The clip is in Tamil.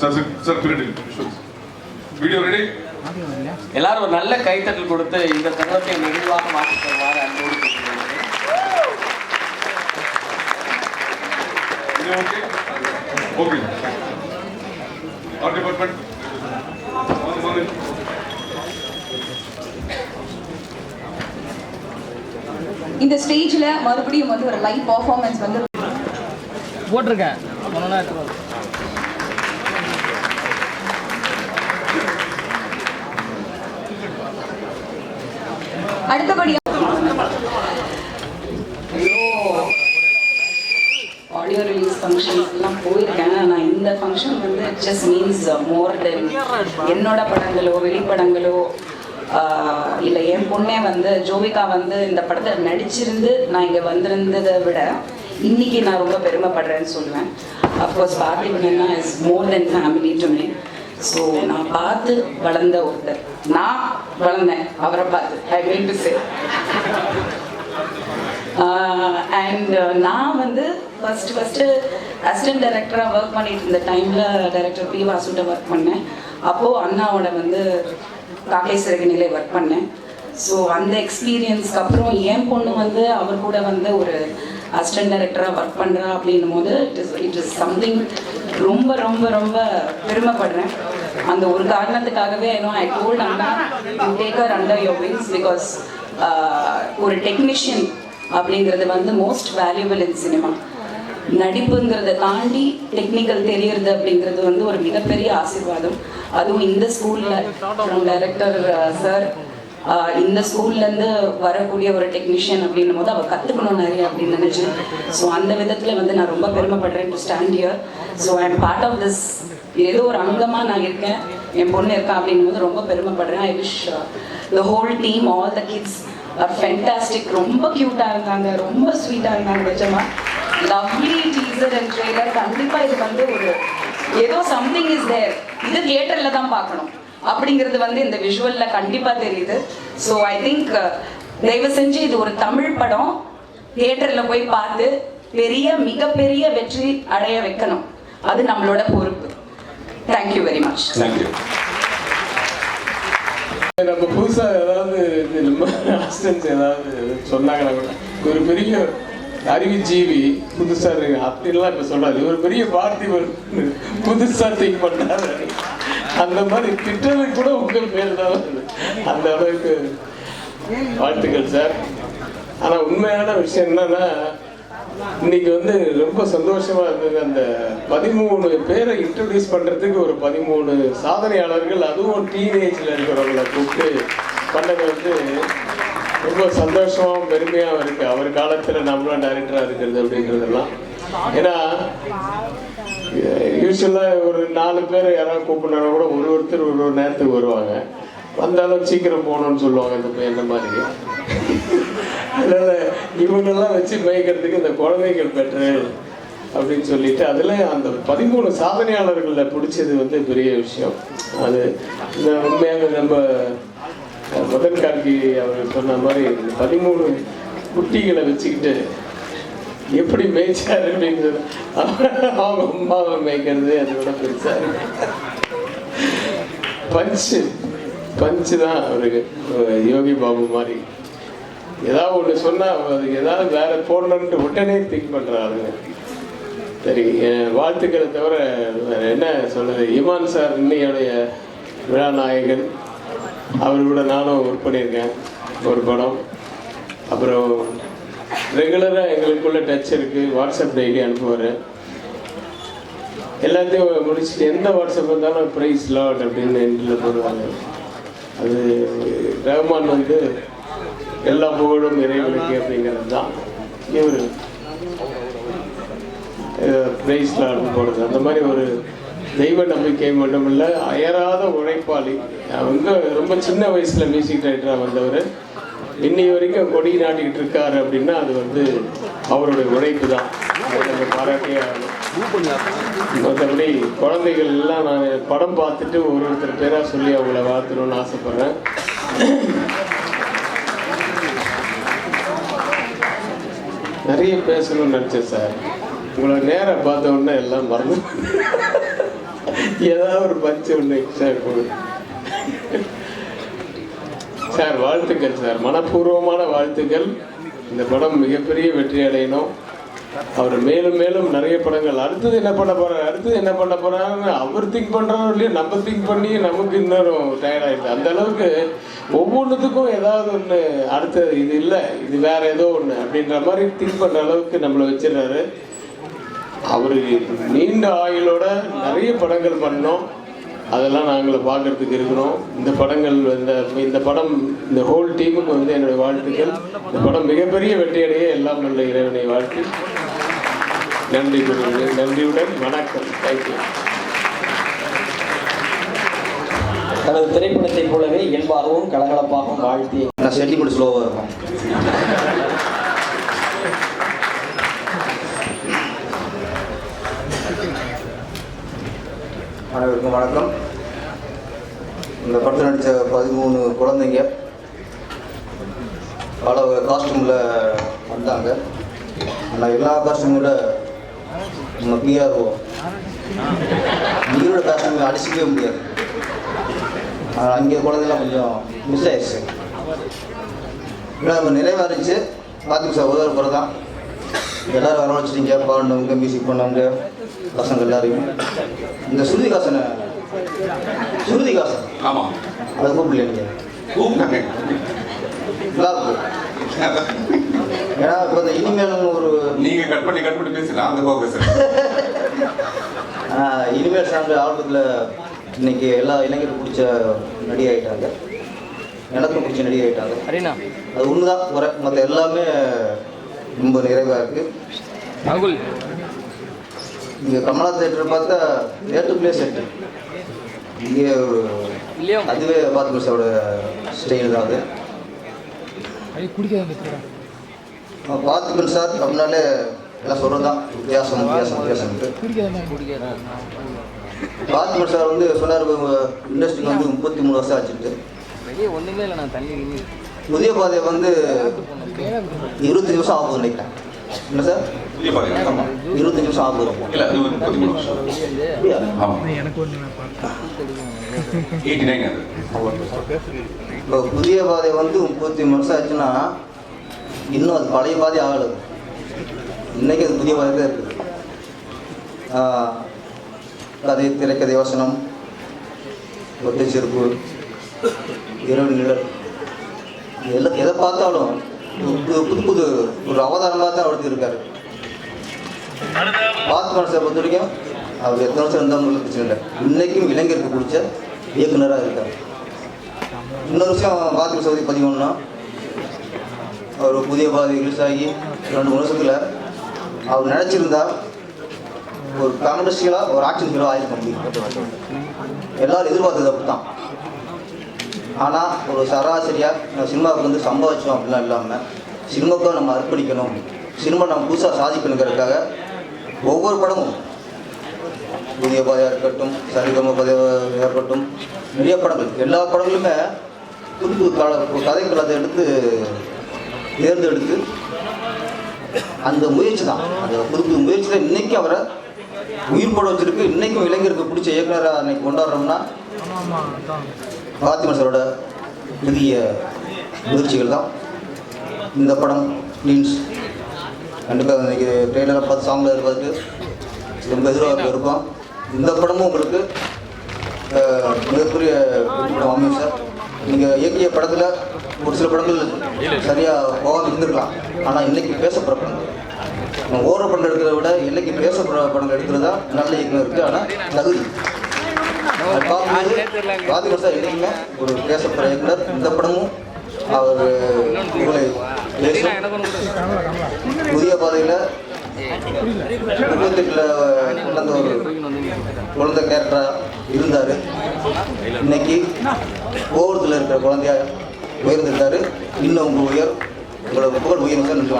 சார் சார் வீடியோ ரெடி எல்லாரும் ஒரு நல்ல கைத்தட்டல் கொடுத்து இந்த தருணத்தை நெகிழ்வாக மாற்றி தருமாறு அன்போடு ஓகே ஆர்ட் டிபார்ட்மெண்ட் இந்த ஸ்டேஜ்ல மறுபடியும் வந்து ஒரு லைவ் பர்ஃபார்மன்ஸ் வந்து போட்டிருக்கேன். ஒன்றா எடுத்துட்டு ஆடியோ ரிலீஸ் ஃபங்க்ஷன் எல்லாம் போயிருக்கேன். ஆனால் இந்த ஃபங்க்ஷன் வந்து ஜஸ்ட் மீன்ஸ் மோர் தென் என்னோட படங்களோ வெளிப்படங்களோ இல்லை என் பொண்ணே வந்து ஜோவிகா வந்து இந்த படத்தை நடிச்சிருந்து நான் இங்கே வந்திருந்ததை விட இன்னைக்கு நான் ரொம்ப பெருமைப்படுறேன்னு சொல்லுவேன். Of course பார்த்திபனா is more then family to me so நான் பார்த்து வளர்ந்த ஒருத்தர். நான் வளர்ந்தேன். அவரை பார்த்து. ஐ மீன் டு சே அண்ட் நான் வந்து ஃபஸ்ட்டு ஃபஸ்ட்டு அசிஸ்டன்ட் டைரக்டராக ஒர்க் பண்ணிட்டு இருந்த டைமில் டைரக்டர் பி வாசுட்ட ஒர்க் பண்ணேன். அப்போது அண்ணாவோட வந்து காக்கை சிறகினிலே ஒர்க் பண்ணேன். ஸோ அந்த எக்ஸ்பீரியன்ஸ்க்கு அப்புறம் என் பொண்ணு வந்து அவர் கூட வந்து ஒரு அசிஸ்டன்ட் டைரக்டராக ஒர்க் பண்ணுறா அப்படின்னும் போது it is it is something ரொம்ப ரொம்ப ரொம்ப பெருமைப்படுறேன். அந்த ஒரு காரணத்துக்காகவே இன்னும் I told Anna you take her under your wings because ஒரு டெக்னீஷியன் அப்படிங்கிறது வந்து மோஸ்ட் வேல்யூபிள் இன் சினிமா நடிப்புங்கிறத தாண்டி டெக்னிக்கல் தெரியறது அப்படிங்கிறது வந்து ஒரு மிகப்பெரிய ஆசீர்வாதம். அதுவும் இந்த ஸ்கூலில் டைரக்டர் சார் இந்த ஸ்கூல்லேருந்து வரக்கூடிய ஒரு டெக்னீஷியன் அப்படின்னும் போது அவள் கற்றுக்கணும் நிறைய அப்படின்னு நினச்சேன் ஸோ அந்த விதத்தில் வந்து நான் ரொம்ப பெருமைப்படுறேன் to stand here so I am part of this ஏதோ ஒரு அங்கமாக நான் இருக்கேன். என் பொண்ணு இருக்கா அப்படின்னும் போது ரொம்ப பெருமைப்படுறேன். I wish the whole team all the kids are fantastic ரொம்ப க்யூட்டாக இருந்தாங்க. ரொம்ப ஸ்வீட்டாக இருந்தாங்க நிஜமா. லவ்லி டீசர் அண்ட் ட்ரெய்லர் கண்டிப்பாக இது வந்து ஒரு ஏதோ சம்திங் இஸ் தேர் இது தியேட்டரில் தான் பார்க்கணும். அப்படிங்கிறது வந்து இந்த விஷுவலில் கண்டிப்பாக தெரியுது. ஸோ ஐ திங்க் தயவு செஞ்சு இது ஒரு தமிழ் படம். தியேட்டரில் போய் பார்த்து பெரிய மிகப்பெரிய வெற்றி அடைய வைக்கணும். அது நம்மளோட பொறுப்பு. தேங்க்யூ வெரி மச் தேங்க்யூ நம்ம புதுசா ஏதாவது அசிஸ்டன்ஸ் ஏதாவது சொன்னாங்கன்னா கூட ஒரு பெரிய அறிவுஜீவி புதுசா இருக்கு. அப்படின்லாம் இப்ப சொல்றாரு. ஒரு பெரிய பார்த்திபர் புதுசா திங்க் பண்ணாரு அந்த மாதிரி திட்டது கூட உங்கள் பேர் தான் அந்த அளவுக்கு வாழ்த்துக்கள் சார். ஆனால் உண்மையான விஷயம் என்னன்னா இன்னைக்கு வந்து ரொம்ப சந்தோஷமா இருந்தது. அந்த பதிமூணு பேரை இன்ட்ரடியூஸ் பண்றதுக்கு ஒரு பதிமூணு சாதனையாளர்கள் அதுவும் டீனேஜில் இருக்கிறவங்கள கூப்பிட்டு பண்ணது வந்து ரொம்ப சந்தோஷமாகவும் பெருமையாகவும் இருக்கு. அவர் காலத்தில் நம்மளும் டைரக்டரா இருக்கிறது அப்படிங்கிறதெல்லாம். ஏன்னா யூஸ்வலாக ஒரு நாலு பேர் யாராவது கூப்பிடுனா கூட ஒரு ஒருத்தர் ஒரு ஒரு நேரத்துக்கு வருவாங்க. வந்தாலும் சீக்கிரம் போகணும்னு சொல்லுவாங்க இந்த பையன் மாதிரி. அதனால இவங்கெல்லாம் வச்சு மேய்க்கிறதுக்கு இந்த குழந்தைகள் பெற்று அப்படின்னு சொல்லிட்டு அதில் அந்த பதிமூணு சாதனையாளர்களில் பிடிச்சது வந்து பெரிய விஷயம். அது இந்த உண்மையாக நம்ம முதன் கார்கி அவர் சொன்ன மாதிரி பதிமூணு குட்டிகளை வச்சுக்கிட்டு எப்படி மேய்ச்சாரு அப்படிங்கிறது அவங்க அம்மாவை மேய்க்கிறது அதை விட பெருசா பஞ்சு. பஞ்சு தான் அவருக்கு யோகி பாபு மாதிரி. ஏதாவது ஒன்று சொன்னா அது ஏதாவது வேற போடணும்னு உடனே திங்க் பண்றாங்க சரி என் வாழ்த்துக்களை தவிர வேற என்ன சொல்றது? இமான் சார் இன்னையோடைய விழா நாயகன். அவர் கூட நானும் ஒர்க் பண்ணியிருக்கேன். ஒரு படம். அப்புறம் ரெகுலராக எங்களுக்குள்ள டச் இருக்கு. வாட்ஸ்அப் டெய்லி அனுப்புவார். எல்லாத்தையும் முடிச்சுட்டு எந்த வாட்ஸ்அப் வந்தாலும் ப்ரைஸ் லாட் அப்படின்னு எண்டில் போடுவாங்க. அது ரஹ்மான் வந்து எல்லா புகழும் இறைவனுக்கு அப்படிங்கிறது தான் இவர் பிரைஸ் லாட் போடுறது. அந்த மாதிரி ஒரு தெய்வ நம்பிக்கை மட்டுமில்ல அயராத உழைப்பாளி. அவங்க ரொம்ப சின்ன வயசுல மியூசிக் டைரக்டராக வந்தவர். இன்னி வரைக்கும் கொடி நாட்டிக்கிட்டு இருக்காரு அப்படின்னா அது வந்து அவருடைய உழைப்பு தான் பாராட்டியே மற்றபடி குழந்தைகள் எல்லாம் நான் படம் பார்த்துட்டு ஒரு ஒருத்தர் பேராக சொல்லி அவங்கள வாழ்த்தணும்னு ஆசைப்படுறேன். நிறைய பேசணும்னு நினச்சேன் சார். உங்களை நேரம் பார்த்த உடனே எல்லாம் மறந்து ஏதாவது ஒரு பச்சை ஒன்று சார் கொடு சார் வாழ்த்துக்கள் சார். மனப்பூர்வமான வாழ்த்துக்கள். இந்த படம் மிகப்பெரிய வெற்றி அடையணும். அவர் மேலும் மேலும் நிறைய படங்கள். அடுத்தது என்ன பண்ண போறாரு அடுத்தது என்ன பண்ண போறாருன்னு அவர் திங்க் பண்றாரோ இல்லையோ நம்ம திங்க் பண்ணி நமக்கு இன்னும் டயர்ட் ஆயிடுது. அந்த அளவுக்கு ஒவ்வொன்றுத்துக்கும் ஏதாவது ஒன்று அடுத்தது இது இல்லை இது வேற ஏதோ ஒன்று அப்படின்ற மாதிரி திங்க் பண்ற அளவுக்கு நம்மளை வச்சிடுறாரு. அவர் நீண்ட ஆயுளோட நிறைய படங்கள் பண்ணோம். அதெல்லாம் நாங்கள் பார்க்கறதுக்கு இருக்கிறோம். இந்த படங்கள் இந்த இந்த படம் இந்த ஹோல் டீமுக்கு வந்து என்னுடைய வாழ்த்துக்கள். இந்த படம் மிகப்பெரிய வெற்றியடைய எல்லாம் நல்ல இறைவனை வாழ்த்து நன்றி நன்றியுடன் வணக்கம். தேங்க்யூ தனது திரைப்படத்தைப் போலவே இயல்பாகவும் கலகலப்பாகவும் வாழ்த்தி நான் சென்டிமெண்ட் ஸ்லோவாக இருக்கும். அனைவருக்கும் வணக்கம். இந்த படத்தில் நடித்த பதிமூணு குழந்தைங்க பல காஸ்டியூமில் வந்தாங்க. ஆனால் எல்லா காஸ்டியூமில் நம்ம பிஆர்ஓ நீரோட காஸ்டியூமில் அடிச்சிக்கவே முடியாது. ஆனால் அங்கே குழந்தைலாம் கொஞ்சம் மிஸ் ஆயிடுச்சு. இல்லை நிறைவாக இருந்துச்சு. பார்த்துக்கு சார் உதவி தான் எல்லோரும் வரவழைச்சிட்டீங்க பாடினவங்க மியூசிக் பண்ணவங்க பசங்க எல்லாரையும். இந்த ஸ்ருதிகாசனை ஸ்ருதிகாசன் ஆமா. அதை கூப்பிடல நீங்கள் கூப்பிட்டாங்க. ஏன்னா இப்போ இந்த இனிமேல் ஒரு நீங்க கட் பண்ணி கட் பண்ணி பேசி நான் அந்த ஆஹ், இனிமேல் சாங் ஆல்பத்தில் இன்னைக்கு எல்லா இளைஞரும் பிடிச்ச நடி ஆகிட்டாங்க எனக்கும் பிடிச்ச நடி ஆகிட்டாங்க அது ஒன்று தான் குறை. மற்ற எல்லாமே ரொம்ப நிறைவாக இருக்குது ராகுல். இங்கே கமலா தேட்டர் பார்த்தா பிளே செட்டு இங்கே அதுவே பாத்ரூம் சாரோட ஸ்டைல் தான் அது. பார்த்துக்கணும் சார் அப்படின்னாலே எல்லாம் சொல்கிறது தான். வித்தியாசம் வித்தியாசம் வித்தியாசம் பார்த்துக்கணும் சார் வந்து சொன்னார் இண்டஸ்ட்ரிக்கு வந்து முப்பத்தி மூணு வருஷம் ஆச்சுட்டு வெளியே ஒன்றுமே இல்லை நான் தண்ணி கிண்ணி புதிய பாதை வந்து இருபத்தஞ்சி வருஷம் ஆகுது நினைக்கிறேன் என்ன சார்? புதிய பாருங்க ஆமா இருபத்தஞ்சி வருஷம் ஆகுது இல்ல அது ஒரு முப்பத்தி மூணு வருஷம் அப்படியா? ஆமா. எயிட்டி நைன் அது. இப்போ புதிய பாதை வந்து முப்பத்தி மூணு வருஷம் ஆச்சுன்னா இன்னும் அது பழைய பாதை ஆகலை. இன்னைக்கு அது புதிய பாதை தான் இருக்குது கதை திரைக்கதை வசனம் ஒத்தை செருப்பு இரவு நிழல். எல்லாம் எதை பார்த்தாலும் புது புது புது ஒரு அவதாரமாக தான் இருக்காரு. பார்த்து மனசை பொறுத்த வரைக்கும் அவர் எத்தனை வருஷம் இருந்தாலும் பிரச்சனை இல்லை. இன்னைக்கும் இளைஞருக்கு பிடிச்ச இயக்குனராக இருக்கார். இன்னொரு விஷயம் பாத்ரூம் சவுதி பதிமூணுனா அவர் புதிய பாதை ரிலீஸ் ஆகி ரெண்டு வருஷத்தில் அவர் நினச்சிருந்தா ஒரு கமர்ஷியலாக ஒரு ஆக்ஷன் ஹீரோ ஆயிருக்க முடியும். எல்லாரும் எதிர்பார்த்தது அப்படி தான் ஆனால் ஒரு சராசரியாக சினிமாவுக்கு வந்து சம்பாதிச்சோம் அப்படிலாம் இல்லாமல் சினிமாவுக்கு நம்ம அர்ப்பணிக்கணும். சினிமா நம்ம புதுசாக சாதிக்கணுங்கிறதுக்காக ஒவ்வொரு படமும் புதிய பாதையாக இருக்கட்டும் சரிகம பதவியாக இருக்கட்டும் நிறைய படங்கள். எல்லா படங்களுமே புது கல கதைகள் அதை எடுத்து தேர்ந்தெடுத்து அந்த முயற்சி தான். அந்த புது முயற்சியில் இன்னைக்கு அவரை உயிர் போட இன்னைக்கும் இளைஞருக்கு பிடிச்ச இயக்குனராக அன்னைக்கு கொண்டாடுறோம்னா பாத்திமன் சாரோட புதிய முயற்சிகள் தான். இந்த படம் மீன்ஸ் கண்டிப்பாக இன்னைக்கு ட்ரெயிலரை பார்த்து சாங்கில் இருப்பதுக்கு ரொம்ப எதிர்பார்ப்பு இருக்கும். இந்த படமும் உங்களுக்கு மிகப்பெரிய படம் அமையும் சார். நீங்கள் இயக்கிய படத்தில் ஒரு சில படங்கள் சரியாக போகாமல் இருந்திருக்கலாம். ஆனால் இன்னைக்கு பேசப்படுற படங்கள் நம்ம ஓர படம் எடுக்கிறத விட இன்னைக்கு பேச படங்கள் எடுக்கிறது தான் நல்ல இயக்கம் இருக்குது ஆனால் தகுதி. அது பார்க்கும்போது ஒரு பேசப்பட இயக்குனர். இந்த படமும் அவர் உங்களை புதிய பாதையில் முப்பத்தெட்டில் கொண்டாந்த ஒரு குழந்தை கேரக்டராக இருந்தார். இன்னைக்கு கோவத்தில் இருக்கிற குழந்தையாக உயர்ந்திருக்காரு. இன்னும் உங்கள் உயர் உங்களோட புகழ் உயர்ந்து நன்றி